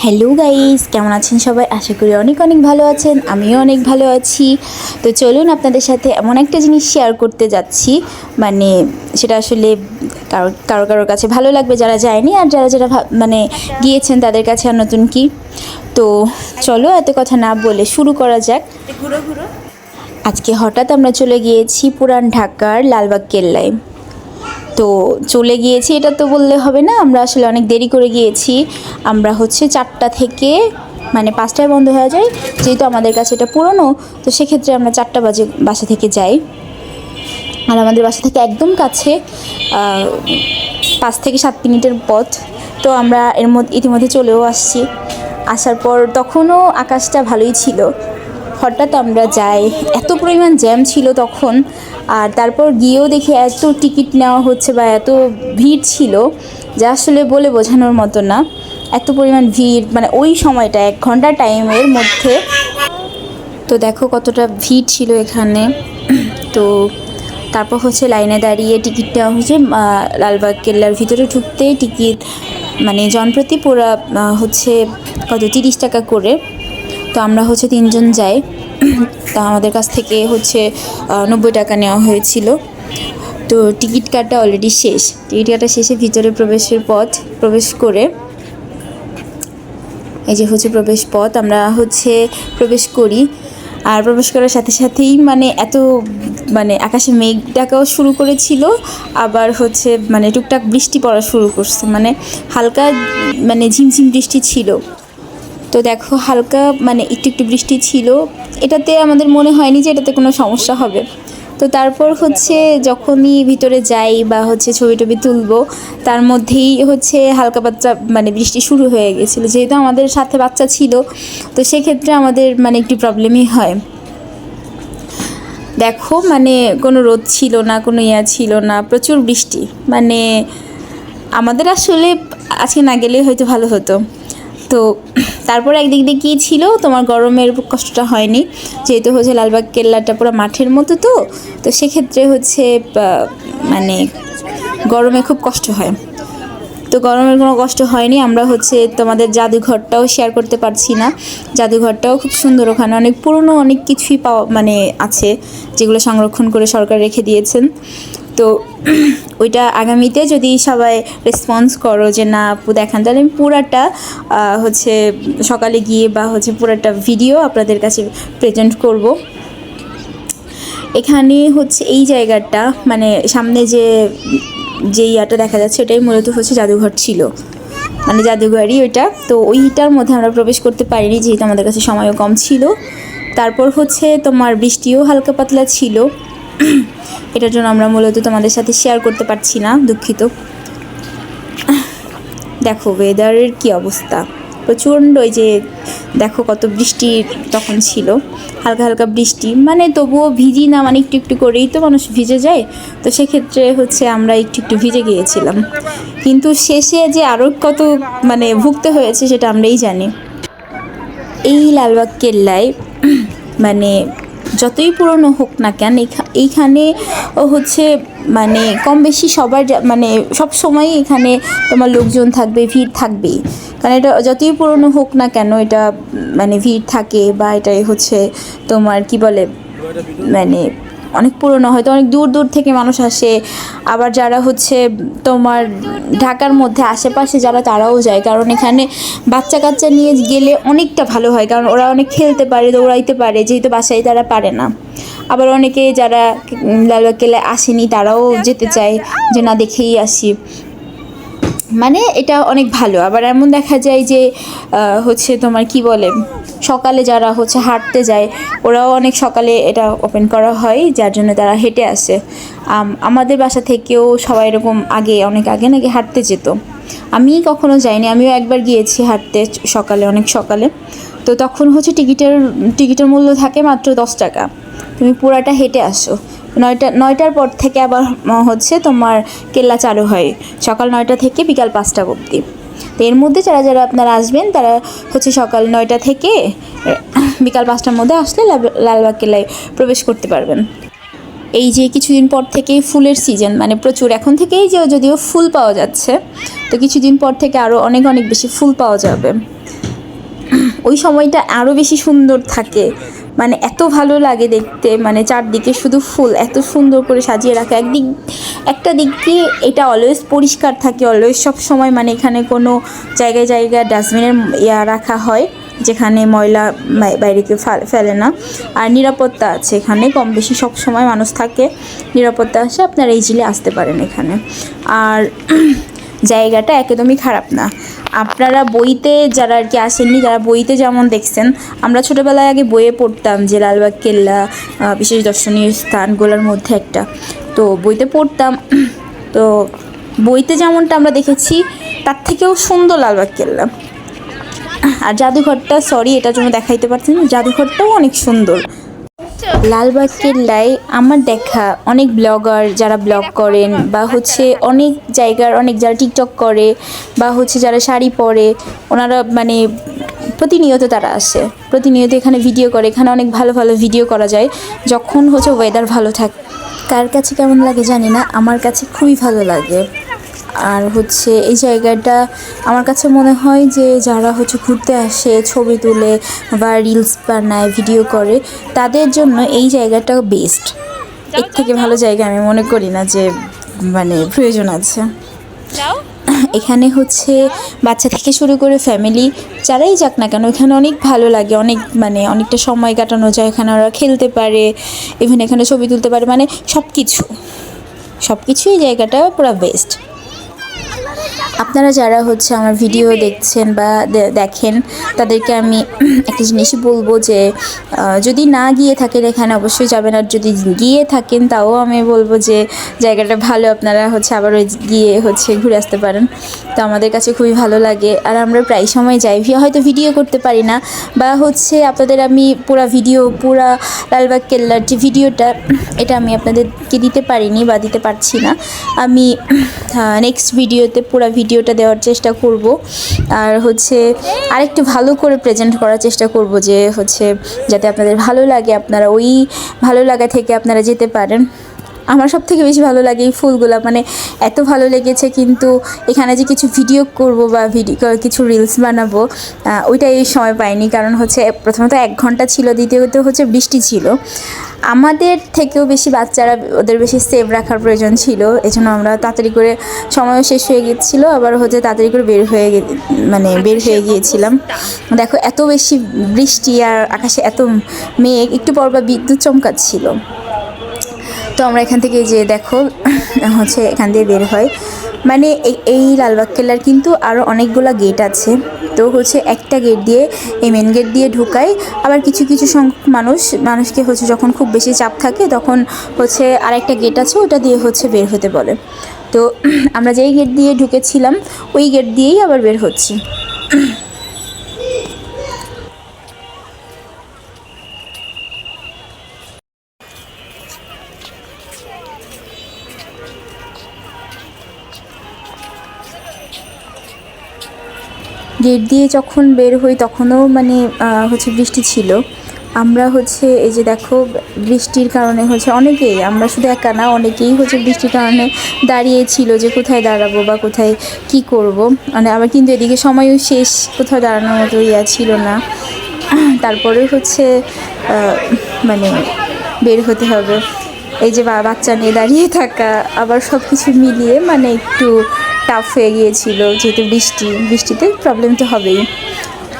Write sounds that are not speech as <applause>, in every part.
Hello guys কেমন আছেন সবাই? আশা করি অনেক অনেক ভালো আছেন। আমিও অনেক ভালো আছি। তো চলুন আপনাদের সাথে এমন একটা জিনিস শেয়ার করতে যাচ্ছি। মানে সেটা আসলে কারও কারও কারোর কাছে ভালো লাগবে যারা যায়নি আর যারা যারা মানে গিয়েছেন তাদের কাছে আর নতুন কি। তো চলো এত কথা না বলে শুরু করা যাক। আজকে হঠাৎ আমরা চলে গিয়েছি পুরান ঢাকার লালবাগ কেল্লায়। তো চলে গিয়েছি, এটা তো বললে হবে না, আমরা আসলে অনেক দেরি করে গিয়েছি। আমরা হচ্ছে চারটা থেকে মানে পাঁচটায় বন্ধ হয়ে যায়, যেহেতু আমাদের কাছে এটা পুরনো, তো সেক্ষেত্রে আমরা চারটা বাজে বাসা থেকে যাই। আর আমাদের বাসা থেকে একদম কাছে পাঁচ থেকে সাত মিনিটের পথ, তো আমরা এর মধ্যে, ইতিমধ্যে চলেও আসছি। আসার পর তখনও আকাশটা ভালোই ছিল। হঠাৎ আমরা যাই। এত পরিমাণ জ্যাম ছিল তখন, আর তারপর গিয়েও দেখি এত টিকিট নেওয়া হচ্ছে বা এত ভিড় ছিল, যা আসলে বলে বোঝানোর মতো না। এত পরিমাণ ভিড় মানে ওই সময়টা, এক ঘণ্টা টাইমের মধ্যে। তো দেখো কতটা ভিড় ছিল এখানে। তো তারপর হচ্ছে লাইনে দাঁড়িয়ে টিকিট নেওয়া হয়েছে। লালবাগ কেল্লার ভিতরে ঢুকতেই টিকিট মানে জনপ্রতি পুরা হচ্ছে কত, তিরিশ টাকা করে। তো আমরা হচ্ছে তিনজন যাই। তা আমাদের কাছ থেকে হচ্ছে নব্বই টাকা নেওয়া হয়েছিল। তো টিকিট কাটা অলরেডি শেষ। টিকিট কাটা শেষে ভিতরে প্রবেশের পথ, প্রবেশ করে এই যে হচ্ছে প্রবেশ পথ, আমরা হচ্ছে প্রবেশ করি। আর প্রবেশ করার সাথে সাথেই মানে এত মানে আকাশে মেঘ ডাকাও শুরু করেছিল। আবার হচ্ছে মানে টুকটাক বৃষ্টি পড়া শুরু করছে। মানে হালকা মানে ঝিমঝিম বৃষ্টি ছিল। তো দেখো, হালকা মানে একটু একটু বৃষ্টি ছিল। এটাতে আমাদের মনে হয়নি যে এটাতে কোনো সমস্যা হবে। তো তারপর হচ্ছে যখনই ভিতরে যাই বা হচ্ছে ছবি টবি তুলবো, তার মধ্যেই হচ্ছে হালকা বাচ্চা মানে বৃষ্টি শুরু হয়ে গেছিল। যেহেতু আমাদের সাথে বাচ্চা ছিল, তো সেক্ষেত্রে আমাদের মানে একটু প্রবলেমই হয়। দেখো মানে কোনো রোদ ছিল না, কোনো ইয়া ছিল না, প্রচুর বৃষ্টি। মানে আমাদের আসলে আজকে না গেলে হয়তো ভালো হতো। তো তারপর একদিক দিয়ে কী ছিল তোমার গরমের কষ্টটা হয়নি, যেহেতু হচ্ছে লালবাগ কেল্লাটা পুরো মাঠের মতো তো তো সেক্ষেত্রে হচ্ছে মানে গরমে খুব কষ্ট হয়। তো গরমের কোনো কষ্ট হয়নি, আমরা হচ্ছে তোমাদের জাদুঘরটাও শেয়ার করতে পারছি না। জাদুঘরটাও খুব সুন্দর, ওখানে অনেক পুরনো অনেক কিছুই পাওয়া মানে আছে, যেগুলো সংরক্ষণ করে সরকার রেখে দিয়েছেন। তো ওইটা আগামীতে যদি সবাই রেসপন্স করো যে না আপু দেখান, তাহলে আমি পুরাটা হচ্ছে সকালে গিয়ে বা হচ্ছে পুরাটা ভিডিও আপনাদের কাছে প্রেজেন্ট করব। এখানে হচ্ছে এই জায়গাটা মানে সামনে যে যে ইয়াটা দেখা যাচ্ছে ওটাই মূলত হচ্ছে জাদুঘর ছিল। মানে জাদুঘরই ওইটা। তো ওইটার মধ্যে আমরা প্রবেশ করতে পারিনি, যেহেতু আমাদের কাছে সময়ও কম ছিল। তারপর হচ্ছে তোমার বৃষ্টিও হালকা পাতলা ছিল। <clears throat> এটার জন্য আমরা মূলত তোমাদের সাথে শেয়ার করতে পারছি না, দুঃখিত। দেখো ওয়েদারের কি অবস্থা? প্রচণ্ড ওই যে, দেখো কত বৃষ্টি তখন ছিল। হালকা হালকা বৃষ্টি। মানে তবুও ভিজি না মানে একটু একটু করেই তো মানুষ ভিজে যায়। তো সেক্ষেত্রে হচ্ছে আমরা একটু একটু ভিজে গিয়েছিলাম। কিন্তু শেষে যে আরও কত মানে ভুগতে হয়েছে সেটা আমরাই জানি। এই লালবাগ কেল্লায় মানে যতই পুরনো হোক না কেন, এইখা- এইখানে হচ্ছে মানে কম বেশি সবার মানে সব সময় এখানে তোমার লোকজন থাকবে, ভিড় থাকবেই। কারণ এটা যতই পুরনো হোক না কেন, এটা মানে ভিড় থাকে বা এটাই হচ্ছে তোমার কি বলে মানে অনেক পুরনো, হয়তো অনেক দূর দূর থেকে মানুষ আসে। আবার যারা হচ্ছে তোমার ঢাকার মধ্যে আশেপাশে যারা, তারাও যায়। কারণ এখানে বাচ্চা কাচ্চা নিয়ে গেলে অনেকটা ভালো হয়। কারণ ওরা অনেক খেলতে পারে, দৌড়াইতে পারে, যেহেতু বাসায় তারা পারে না। আবার অনেকে যারা লালবাগ কেলায় আসেনি, তারাও যেতে চায় যে, না, দেখেই আসি। মানে এটা অনেক ভালো। আবার এমন দেখা যায় যে হচ্ছে তোমার কি বলে, সকালে যারা হচ্ছে হাঁটতে যায়, ওরাও অনেক সকালে এটা ওপেন করা হয়, যার জন্য তারা হেঁটে আসে। আম- আমাদের বাসা থেকেও সবাই এরকম আগে, অনেক আগে নাকি হাঁটতে যেত। আমি কখনো যাইনি, আমিও একবার গিয়েছি হাঁটতে সকালে, অনেক সকালে। তো তখন হচ্ছে টিকিটের টিকিটের মূল্য থাকে মাত্র দশ টাকা। তুমি পুরাটা হেঁটে আসো। নয়টা, নয়টার পর থেকে আবার হচ্ছে তোমার কেল্লা চালু হয়। সকাল নয়টা থেকে বিকাল পাঁচটা অবধি। তো এর মধ্যে যারা যারা আপনারা আসবেন, তারা হচ্ছে সকাল নয়টা থেকে বিকাল পাঁচটার মধ্যে আসলে লাল- লালবাগ কেল্লায় প্রবেশ করতে পারবেন। এই যে কিছুদিন পর থেকেই ফুলের সিজন মানে প্রচুর। এখন থেকেই যে যদিও ফুল পাওয়া যাচ্ছে, তো কিছুদিন পর থেকে আরও অনেক অনেক বেশি ফুল পাওয়া যাবে। ওই সময়টা আরও বেশি সুন্দর থাকে। মানে এত ভালো লাগে দেখতে মানে চারদিকে শুধু ফুল, এত সুন্দর করে সাজিয়ে রাখা। একদিক, একটা দিক দিয়ে এটা অলওয়েজ পরিষ্কার থাকে অলওয়েজ সব সময় মানে এখানে কোনো জায়গায় জায়গায় ডাস্টবিনের ইয়া রাখা হয়, যেখানে ময়লা বাই- বাইরে কেউ ফেলে না। আর নিরাপত্তা আছে এখানে, কম বেশি সব সময় মানুষ থাকে। নিরাপত্তা আছে আপনারা ইজিলি আসতে পারেন এখানে। আর জায়গাটা একদমই খারাপ না। আপনারা বইতে যারা আর কি আসেননি যারা বইতে যেমন দেখছেন আমরা ছোটোবেলায় আগে বইয়ে পড়তাম যে লালবাগ কেল্লা বিশেষ দর্শনীয় স্থানগুলোর মধ্যে একটা। তো বইতে পড়তাম। <clears throat> তো বইতে যেমনটা আমরা দেখেছি তার থেকেও সুন্দর লালবাগ কেল্লা। আর জাদুঘরটা সরি এটার জন্য দেখাইতে পারছেন না, জাদুঘরটাও অনেক সুন্দর। লালবাগ কেল্লায় আমার দেখা অনেক ব্লগার যারা ব্লগ করেন বা হচ্ছে অনেক জায়গার অনেক যারা টিকটক করে বা হচ্ছে যারা শাড়ি পরে, ওনারা মানে প্রতিনিয়ত তারা আসে। প্রতিনিয়ত এখানে ভিডিও করে, এখানে অনেক ভালো ভালো ভিডিও করা যায়। যখন হচ্ছে ওয়েদার ভালো থাকে, কার কাছে কেমন লাগে জানি না, আমার কাছে খুবই ভালো লাগে। আর হচ্ছে এই জায়গাটা আমার কাছে মনে হয় যে যারা হচ্ছে ঘুরতে আসে ছবি তুলে বা রিলস বানায় ভিডিও করে তাদের জন্য এই জায়গাটা বেস্ট এর থেকে ভালো জায়গা আমি মনে করি না যে মানে প্রয়োজন আছে। এখানে হচ্ছে বাচ্চা থেকে শুরু করে ফ্যামিলি যারাই যাক না কেন এখানে অনেক ভালো লাগে অনেক মানে অনেকটা সময় কাটানো যায় এখানে ওরা খেলতে পারে ইভেন এখানে ছবি তুলতে পারে মানে সব কিছু সব কিছুই জায়গাটা পুরো বেস্ট আপনারা যারা হচ্ছে আমার ভিডিও দেখছেন বা দেখেন তাদেরকে আমি <clears throat> একটা জিনিস বলব যে যদি না গিয়ে থাকেন এখানে অবশ্যই যাবেন। আর যদি গিয়ে থাকেন তাও আমি বলব যে জায়গাটা ভালো আপনারা হচ্ছে আবার ওই গিয়ে হচ্ছে ঘুরে আসতে পারেন। তো আমাদের কাছে খুবই ভালো লাগে। আর আমরা প্রায় সময় যাই। হয়তো ভিডিও করতে পারি না বা হচ্ছে আপনাদের আমি পুরা ভিডিও পুরা লালবাগ কেল্লার যে ভিডিওটা এটা আমি আপনাদেরকে দিতে পারিনি বা দিতে পারছি না। আমি নেক্সট ভিডিওতে পুরো ভিডিওটা দেওয়ার চেষ্টা করব। আর হচ্ছে আরেকটু ভালো করে প্রেজেন্ট করার চেষ্টা করব যে হচ্ছে যাতে আপনাদের ভালো লাগে, আপনারা ওই ভালো লাগা থেকে আপনারা যেতে পারেন। আমার সব থেকে বেশি ভালো লাগে এই ফুলগুলো। মানে এত ভালো লেগেছে কিন্তু এখানে যে কিছু ভিডিও করব বা ভিডিও কিছু রিলস বানাবো আহ, ওইটাই এই সময় পাইনি। কারণ হচ্ছে প্রথমত এক ঘণ্টা ছিল দ্বিতীয়ত হচ্ছে বৃষ্টি ছিল। আমাদের থেকেও বেশি বাচ্চারা ওদের বেশি সেভ রাখার প্রয়োজন ছিল। এজন্য আমরা তাড়াতাড়ি করে সময়ও শেষ হয়ে গেছিল আবার হচ্ছে তাড়াতাড়ি করে বের হয়ে মানে বের হয়ে গিয়েছিলাম। দেখো এত বেশি বৃষ্টি আর আকাশে এত মেঘ একটু পর বা বিদ্যুৎ চমকাচ্ছিল। আমরা এখান থেকে যে দেখো, <laughs> হচ্ছে এখান দিয়ে বের হয়। মানে এই এই লালবাগ কেল্লার কিন্তু আরও অনেকগুলো গেট আছে। তো হচ্ছে একটা গেট দিয়ে, এই মেন গেট দিয়ে ঢুকায় আবার কিছু কিছু সংখ্যক মানুষ, মানুষকে হচ্ছে যখন খুব বেশি চাপ থাকে, তখন হচ্ছে আর একটা গেট আছে, ওটা দিয়ে হচ্ছে বের হতে বলে। তো <clears throat> আমরা যেই গেট দিয়ে ঢুকেছিলাম, ওই গেট দিয়েই আবার বের হচ্ছি। <clears throat> গেট দিয়ে যখন বের হই তখনও মানে হচ্ছে বৃষ্টি ছিল। আমরা হচ্ছে এই যে দেখো, বৃষ্টির কারণে হচ্ছে অনেকেই, আমরা শুধু একা না, অনেকেই হচ্ছে বৃষ্টির কারণে দাঁড়িয়েছিল যে কোথায় দাঁড়াবো বা কোথায় কি করব। মানে আবার কিন্তু এদিকে সময়ও শেষ, কোথাও দাঁড়ানোর মতো ইয়া ছিল না। তারপরে হচ্ছে মানে বের হতে হবে। এই যে বাচ্চা নিয়ে দাঁড়িয়ে থাকা, আবার সব কিছু মিলিয়ে মানে একটু টাফ হয়ে গিয়েছিল, যেহেতু বৃষ্টি, বৃষ্টিতে প্রবলেম তো হবেই।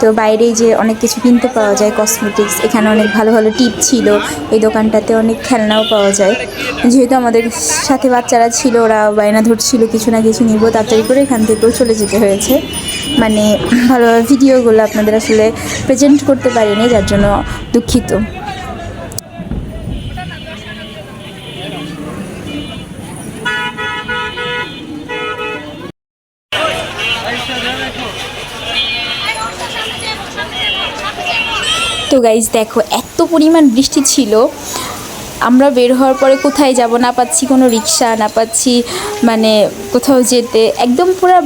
তো বাইরে যে অনেক কিছু কিনতে পাওয়া যায় কসমেটিক্স এখানে অনেক ভালো ভালো টিপ ছিল, এই দোকানটাতে অনেক খেলনাও পাওয়া যায়। যেহেতু আমাদের সাথে বাচ্চারা ছিল, ওরা বায়না ধরছিল, কিছু না কিছু নিব, তাড়াতাড়ি করে এখান থেকেও চলে যেতে হয়েছে। মানে ভালোভাবে ভিডিওগুলো আপনাদের আসলে প্রেজেন্ট করতে পারিনি, যার জন্য দুঃখিত তো গাইজ দেখো, এত পরিমাণ বৃষ্টি ছিল। আমরা বের হওয়ার পরে কোথায় যাব? না পাচ্ছি কোনো রিক্সা, না পাচ্ছি মানে কোথাও যেতে। একদম পুরো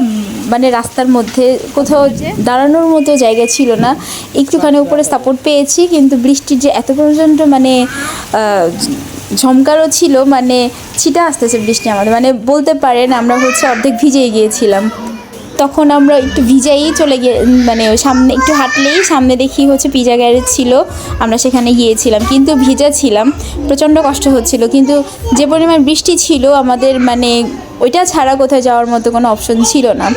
মানে রাস্তার মধ্যে কোথাও দাঁড়ানোর মতো জায়গা ছিল না। একটুখানি উপরে সাপোর্ট পেয়েছি, কিন্তু বৃষ্টির যে এত পর্যন্ত মানে ঝমকারও ছিল মানে ছিটা আসতেছে বৃষ্টি আমাদের। মানে বলতে পারেন, আমরা হচ্ছে অর্ধেক ভিজেই গিয়েছিলাম। তখন আমরা একটু ভিজাই চলে গিয়ে মানে সামনে, একটু হাঁটলেই সামনে দেখি হচ্ছে পিজা গ্যারেজ ছিল, আমরা সেখানে গিয়েছিলাম। কিন্তু ভিজা ছিলাম, প্রচণ্ড কষ্ট হচ্ছিল। কিন্তু যে পরিমাণ বৃষ্টি ছিল, আমাদের মানে ওইটা ছাড়া কোথায় যাওয়ার মতো কোনো অপশন ছিল না।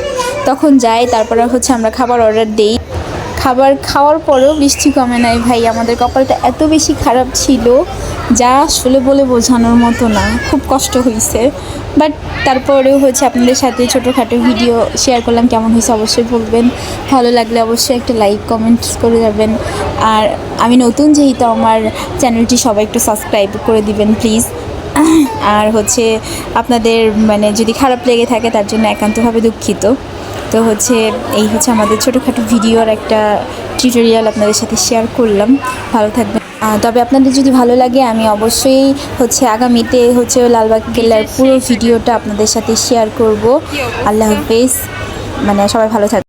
তখন যাই, তারপরে হচ্ছে আমরা খাবার অর্ডার দেই। খাবার খাওয়ার পরেও বৃষ্টি কমে নাই ভাই। আমাদের কপালটা এত বেশি খারাপ ছিল যা আসলে বলে বোঝানোর মতো না। খুব কষ্ট হয়েছে বাট তারপরেও হচ্ছে আপনাদের সাথে ছোটোখাটো ভিডিও শেয়ার করলাম। কেমন হয়েছে অবশ্যই বলবেন। ভালো লাগলে অবশ্যই একটা লাইক কমেন্ট করে যাবেন। আর আমি নতুন যেহেতু আমার চ্যানেলটি সবাই একটু সাবস্ক্রাইব করে দিবেন প্লিজ আর হচ্ছে আপনাদের মানে যদি খারাপ লেগে থাকে তার জন্য একান্তভাবে দুঃখিত। তো হচ্ছে এই হচ্ছে আমাদের ছোটোখাটো ভিডিওর একটা টিউটোরিয়াল আপনাদের সাথে শেয়ার করলাম ভালো থাকবেন তবে আপনাদের যদি ভালো লাগে আমি অবশ্যই হচ্ছে আগামীতে হচ্ছে লালবাগ কেল্লার পুরো ভিডিওটা আপনাদের সাথে শেয়ার করব আল্লাহ হাফেজ মানে সবাই ভালো থাকবে